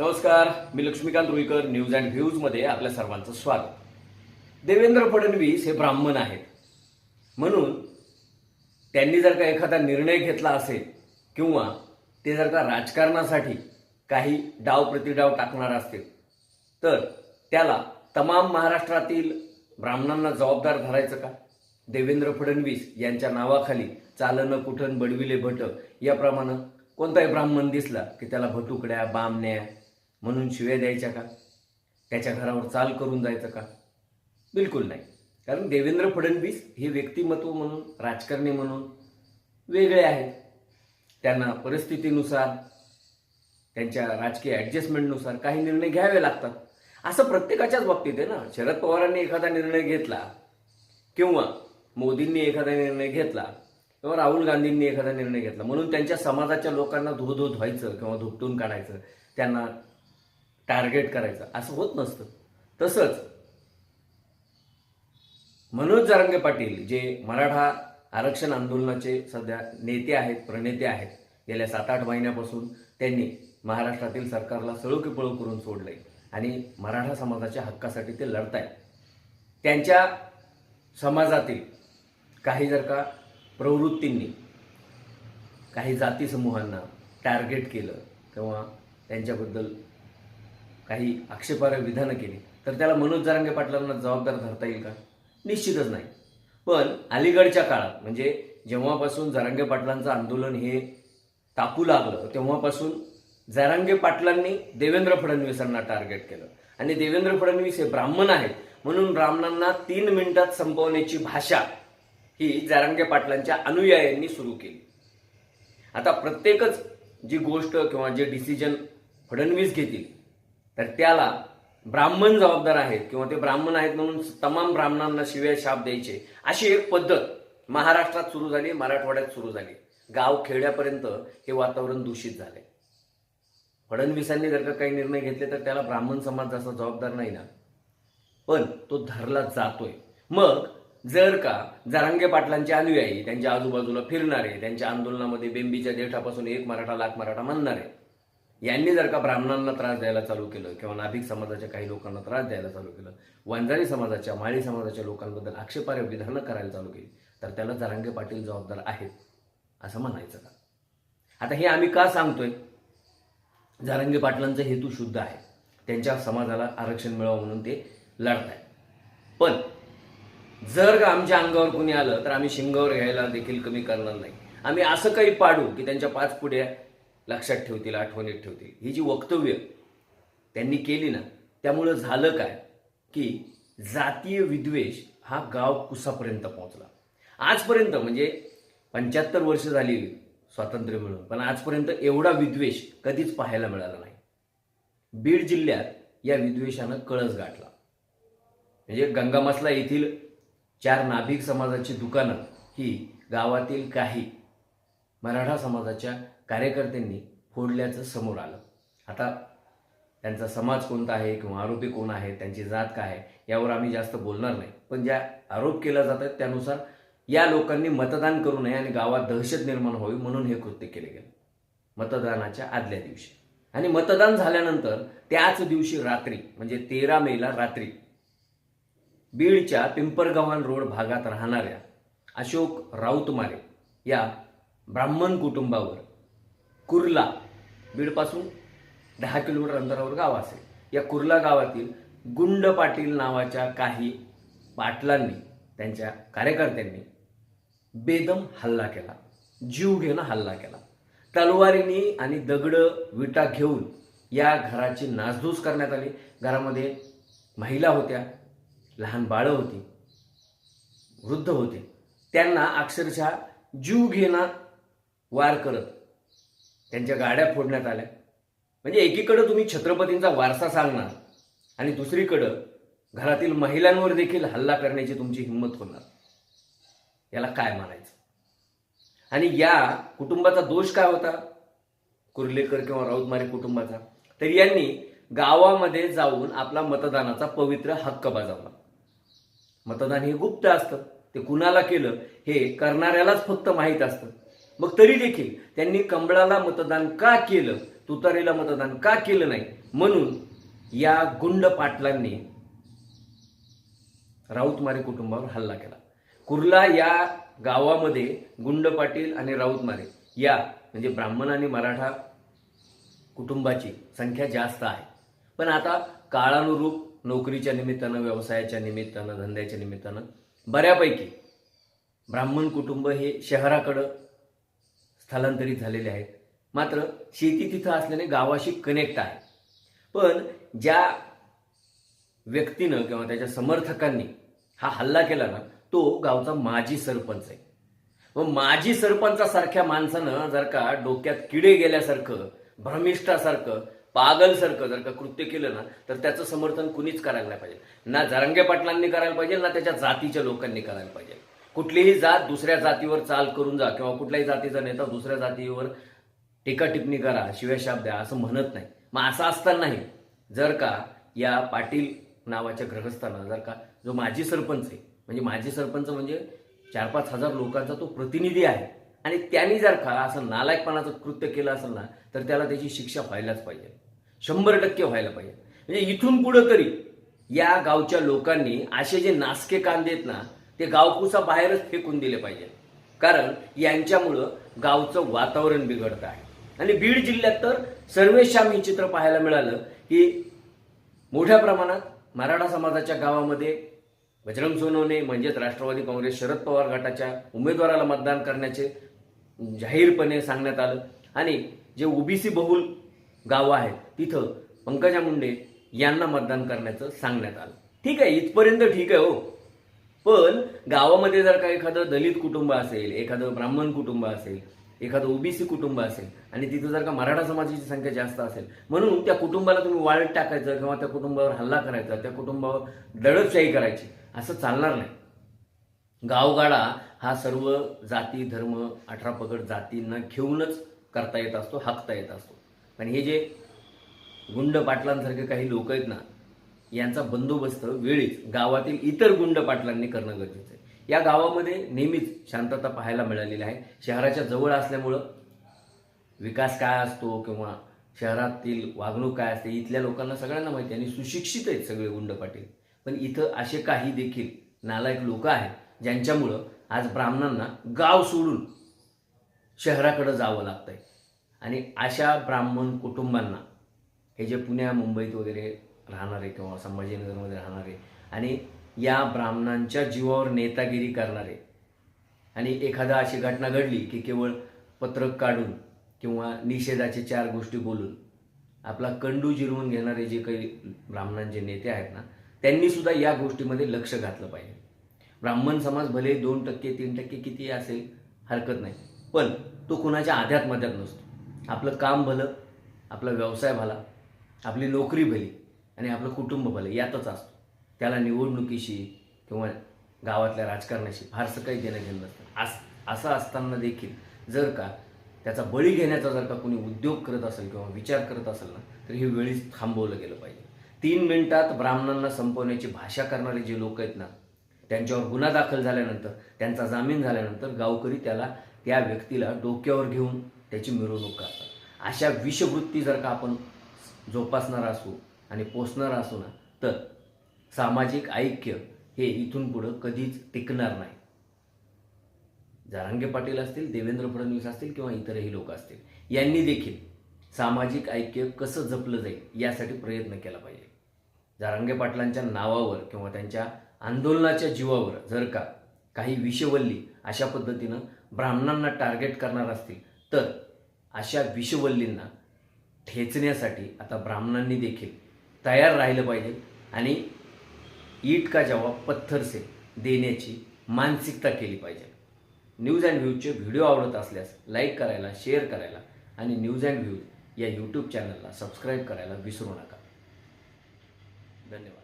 नमस्कार मी Laxmikant Ruikar news and व्ह्यूजमध्ये आपल्या सर्वांचं स्वागत. देवेंद्र फडणवीस हे ब्राह्मण आहेत. म्हणून त्यांनी जर का एखादा निर्णय घेतला असेल किंवा ते जर का राजकारणासाठी काही डाव प्रतिडाव टाकणार असतील तर त्याला तमाम महाराष्ट्रातील ब्राह्मणांना जबाबदार धरायचं का? देवेंद्र फडणवीस यांच्या नावाखाली चालणं कुठन बडविले भट याप्रमाणे कोणताही ब्राह्मण दिसला की त्याला भटुकड्या बामण्या म्हणून शिव्या द्यायच्या का? त्याच्या घरावर चाल करून जायचं का? बिलकुल नाही. कारण देवेंद्र फडणवीस हे व्यक्तिमत्व म्हणून राजकारणी म्हणून वेगळे आहेत. त्यांना परिस्थितीनुसार त्यांच्या राजकीय ॲडजस्टमेंटनुसार काही निर्णय घ्यावे लागतात. असं प्रत्येकाच्याच बाबतीत आहे ना. शरद पवारांनी एखादा निर्णय घेतला किंवा मोदींनी एखादा निर्णय घेतला किंवा राहुल गांधींनी एखादा निर्णय घेतला म्हणून त्यांच्या समाजाच्या लोकांना धो धो धुवायचं किंवा धुपटून काढायचं त्यांना टार्गेट करायचं. असं होत नसतं. तसंच मनोज जारंगे पाटील जे मराठा आरक्षण आंदोलनाचे सध्या नेते आहेत प्रणेते आहेत गेल्या सात आठ महिन्यापासून त्यांनी महाराष्ट्रातील सरकारला सळोकीपळो करून सोडलंय आणि मराठा समाजाच्या हक्कासाठी ते लढतायत. त्यांच्या समाजातील काही जर का प्रवृत्तींनी काही जाती समूहांना टार्गेट केलं किंवा त्यांच्याबद्दल काही आक्षेपार्ह विधानं केली तर त्याला मनोज जारांगे पाटलांना जबाबदार धरता येईल का? निश्चितच नाही. पण अलीकडच्या काळात म्हणजे जेव्हापासून जारांगे पाटलांचं आंदोलन हे तापू लागलं तेव्हापासून जारांगे पाटलांनी देवेंद्र फडणवीसांना टार्गेट केलं. आणि देवेंद्र फडणवीस हे ब्राह्मण आहेत म्हणून ब्राह्मणांना तीन मिनिटात संपवण्याची भाषा ही जारांगे पाटलांच्या अनुयायांनी सुरू केली. आता प्रत्येकच जी गोष्ट किंवा जे डिसिजन फडणवीस घेतील तर त्याला ब्राह्मण जबाबदार आहेत किंवा ते ब्राह्मण आहेत म्हणून तमाम ब्राह्मणांना शिव्या शाप द्यायचे. अशी एक पद्धत महाराष्ट्रात सुरू झाली मराठवाड्यात सुरू झाली. गाव खेड्यापर्यंत हे वातावरण दूषित झाले फडणवीसांनी जर का काही निर्णय घेतले तर त्याला ब्राह्मण समाज जसा जबाबदार नाही ना. पण तो धरला जातोय. मग जर का जरांगे पाटलांचे अनुयायी त्यांच्या आजूबाजूला फिरणारे त्यांच्या आंदोलनामध्ये बेंबीच्या देठापासून एक मराठा लाख मराठा म्हणणारे यांनी जर का ब्राह्मणांना त्रास द्यायला चालू केलं किंवा नाभिक समाजाच्या काही लोकांना त्रास द्यायला चालू केलं वंजारी समाजाच्या माळी समाजाच्या लोकांबद्दल आक्षेपार्ह विधानं करायला चालू केली तर त्याला जरांगे पाटील जबाबदार आहेत असं म्हणायचं का? आता हे आम्ही का सांगतोय? जारंगे पाटलांचा हेतू शुद्ध आहे. त्यांच्या समाजाला आरक्षण मिळावं म्हणून ते लढत आहेत पण जर का आमच्या अंगावर कोणी आलं तर आम्ही शिंगावर घ्यायला देखील कमी करणार नाही. आम्ही असं काही पाडू की त्यांच्या पाच पुढ्या लक्षात ठेवतील आठवणीत ठेवतील. ही जी वक्तव्य त्यांनी केली ना त्यामुळं झालं काय? की जातीय विद्वेष हा गाव कुसापर्यंत पोहोचला. आजपर्यंत म्हणजे पंच्याहत्तर वर्ष झाली स्वातंत्र्य मिळून पण आजपर्यंत एवढा विद्वेष कधीच पाहायला मिळाला नाही. बीड जिल्ह्यात या विद्वेषानं कळस गाठला. म्हणजे गंगामसला येथील चार नाभिक समाजाची दुकानं ही गावातील काही मराठा समाजाच्या कार्यकर्त्यांनी फोडल्याचं समोर आलं. आता त्यांचा समाज कोणता आहे किंवा आरोपी कोण आहे त्यांची जात काय आहे यावर आम्ही जास्त बोलणार नाही. पण ज्या आरोप केला जात आहेत त्यानुसार या लोकांनी मतदान करू नये आणि गावात दहशत निर्माण व्हावी म्हणून हे कृत्य केले गेले. मतदानाच्या आदल्या दिवशी. आणि मतदान झाल्यानंतर त्याच दिवशी रात्री म्हणजे तेरा मेला रात्री बीडच्या पिंपरगव्हाण रोड भागात राहणाऱ्या अशोक राऊतमारे या ब्राह्मण कुटुंबावर कुर्ला बीडपासून दहा किलोमीटर अंतरावर गाव असेल. या कुर्ला गावातील गुंड पाटील नावाच्या काही पाटलांनी त्यांच्या कार्यकर्त्यांनी बेदम हल्ला केला. जीव घेणं हल्ला केला. तलवारींनी आणि दगड विटा घेऊन या घराची नासधूस करण्यात आली. घरामध्ये महिला होत्या लहान बाळं होती वृद्ध होते. त्यांना अक्षरशः जीव घेणं वार करत त्यांच्या गाड्या फोडण्यात आल्या. म्हणजे एकीकडं तुम्ही छत्रपतींचा वारसा सांगणार आणि दुसरीकडं घरातील महिलांवर देखील हल्ला करण्याची तुमची हिंमत होणार. याला काय म्हणायचं? आणि या कुटुंबाचा दोष काय होता? कुर्लेकर किंवा राऊतमारे कुटुंबाचा. तर यांनी गावामध्ये जाऊन आपला मतदानाचा पवित्र हक्क बजावला. मतदान हे गुप्त असतं. ते कुणाला केलं? हे करणाऱ्यालाच फक्त माहीत असतं. मग तरी देखील त्यांनी कंबळाला मतदान का केलं तुतारीला मतदान का केलं नाही? म्हणून या गुंड पाटलांनी राऊतमारे कुटुंबावर हल्ला केला. कुर्ला या गावामध्ये गुंड पाटील आणि राऊतमारे या म्हणजे ब्राह्मण आणि मराठा कुटुंबाची संख्या जास्त आहे. पण आता काळानुरूप नोकरीच्या निमित्तानं व्यवसायाच्या निमित्तानं धंद्याच्या निमित्तानं बऱ्यापैकी ब्राह्मण कुटुंब हे शहराकडं स्थलांतरित झालेले आहेत. मात्र शेती तिथं असल्याने गावाशी कनेक्ट आहे. पण ज्या व्यक्तीनं किंवा त्याच्या समर्थकांनी हा हल्ला केला ना तो गावचा माजी सरपंच आहे. व माजी सरपंचासारख्या माणसानं जर का डोक्यात किडे गेल्यासारखं भ्रमिष्ठासारखं पागलसारखं जर का कृत्य केलं ना तर त्याचं समर्थन कुणीच करायला नाही पाहिजे. ना जरांगे पाटलांनी करायला पाहिजे ना त्याच्या जातीच्या लोकांनी करायला पाहिजे. कुठलीही जात दुसऱ्या जातीवर चाल करून जा किंवा कुठल्याही जातीचा नेता दुसऱ्या जातीवर टीका टिप्पणी करा शिव्याशाप द्या असं म्हणत नाही. मग असं असतानाही जर का या पाटील नावाच्या ग्रहस्थानं जर का जो माजी सरपंच आहे म्हणजे माजी सरपंच म्हणजे चार पाच हजार लोकांचा तो प्रतिनिधी आहे आणि त्यांनी जर का असं नालायकपणाचं कृत्य केलं असेल ना तर त्याला त्याची शिक्षा व्हायलाच पाहिजे. शंभर टक्के व्हायला पाहिजे. म्हणजे इथून पुढं तरी या गावच्या लोकांनी असे जे नासके कांदे आहेत ना ते गावकुसा बाहेरच फेकून दिले पाहिजे. कारण यांच्यामुळं गावचं वातावरण बिघडतं आहे. आणि बीड जिल्ह्यात तर सर्वेशाम हे चित्र पाहायला मिळालं की मोठ्या प्रमाणात मराठा समाजाच्या गावामध्ये बजरंग सोनवणे म्हणजेच राष्ट्रवादी काँग्रेस शरद पवार गटाच्या उमेदवाराला मतदान करण्याचे जाहीरपणे सांगण्यात आलं. आणि जे ओबीसी बहुल गावं आहेत तिथं पंकजा मुंडे यांना मतदान करण्याचं सांगण्यात आलं. ठीक आहे इथपर्यंत ठीक आहे हो. पण गावामध्ये जर का एखादं दलित कुटुंब असेल एखादं ब्राह्मण कुटुंब असेल एखादं ओबीसी कुटुंब असेल आणि तिथं जर का मराठा समाजाची संख्या जास्त असेल म्हणून त्या कुटुंबाला तुम्ही वाळत टाकायचं किंवा त्या कुटुंबावर हल्ला करायचा त्या कुटुंबावर दडपशाही करायची असं चालणार नाही. गावगाडा हा सर्व जाती धर्म अठरा पगड जातींना घेऊनच करता येत असतो हाकता येत असतो. पण हे जे गुंड पाटलांसारखे काही लोक आहेत ना यांचा बंदोबस्त वेळीच गावातील इतर गुंड पाटलांनी करणं गरजेचं आहे. या गावामध्ये नेहमीच शांतता पाहायला मिळालेली आहे. शहराच्या जवळ असल्यामुळं विकास काय असतो किंवा शहरातील वागणूक काय असते इथल्या लोकांना सगळ्यांना माहिती आहे आणि सुशिक्षित आहेत सगळे गुंड पाटील. पण इथं असे काही देखील नालायक लोक आहेत ज्यांच्यामुळं आज ब्राह्मणांना गाव सोडून शहराकडं जावं लागतंय. आणि अशा ब्राह्मण कुटुंबांना हे जे पुण्या मुंबईत वगैरे राहणारे किंवा संभाजीनगरमध्ये राहणारे आणि या ब्राह्मणांच्या जीवावर नेतागिरी करणारे. आणि एखादा अशी घटना घडली की केवळ पत्रक काढून किंवा निषेधाचे चार गोष्टी बोलून आपला कंडू जिरवून घेणारे जे काही ब्राह्मणांचे नेते आहेत ना त्यांनी सुद्धा या गोष्टीमध्ये लक्ष घातलं पाहिजे. ब्राह्मण समाज भले दोन टक्के तीन टक्के किती असेल हरकत नाही. पण तो कुणाच्या आध्यात्मध्यात नसतो. आपलं काम भलं आपला व्यवसाय भला आपली नोकरी भली आणि आपलं कुटुंब भलं यातच असतो. त्याला निवडणुकीशी किंवा गावातल्या राजकारणाशी फारसं काही देणं घेणं नसतं. अस असं असताना देखील जर का त्याचा बळी घेण्याचा जर का कोणी उद्योग करत असेल किंवा विचार करत असेल ना तर हे वेळीच थांबवलं गेलं पाहिजे. तीन मिनिटात ब्राह्मणांना संपवण्याची भाषा करणारे जे लोक आहेत ना त्यांच्यावर गुन्हा दाखल झाल्यानंतर त्यांचा जामीन झाल्यानंतर गावकरी त्याला त्या व्यक्तीला डोक्यावर घेऊन त्याची मिरवणूक करतात. अशा विषवृत्ती जर का आपण जोपासणार असू आणि पोचणार असू ना तर सामाजिक ऐक्य हे इथून पुढं कधीच टिकणार नाही. जारांगे पाटील असतील देवेंद्र फडणवीस असतील किंवा इतरही लोक असतील यांनी देखील सामाजिक ऐक्य कसं जपलं जाईल यासाठी प्रयत्न केला पाहिजे. जारांगे पाटलांच्या नावावर किंवा त्यांच्या आंदोलनाच्या जीवावर जर का काही विषवल्ली अशा पद्धतीनं ब्राह्मणांना टार्गेट करणार असतील तर अशा विषवल्लींना ठेचण्यासाठी आता ब्राह्मणांनी देखील तयार राहिलं पाहिजे आणि ईट का जवाब पत्थर से देण्याची मानसिकता केली पाहिजे. न्यूज अँड व्ह्यूजचे व्हिडिओ आवडत असल्यास लाईक करायला शेअर करायला आणि न्यूज अँड व्ह्यूज या यूट्यूब चॅनलला सबस्क्राईब करायला विसरू नका. धन्यवाद.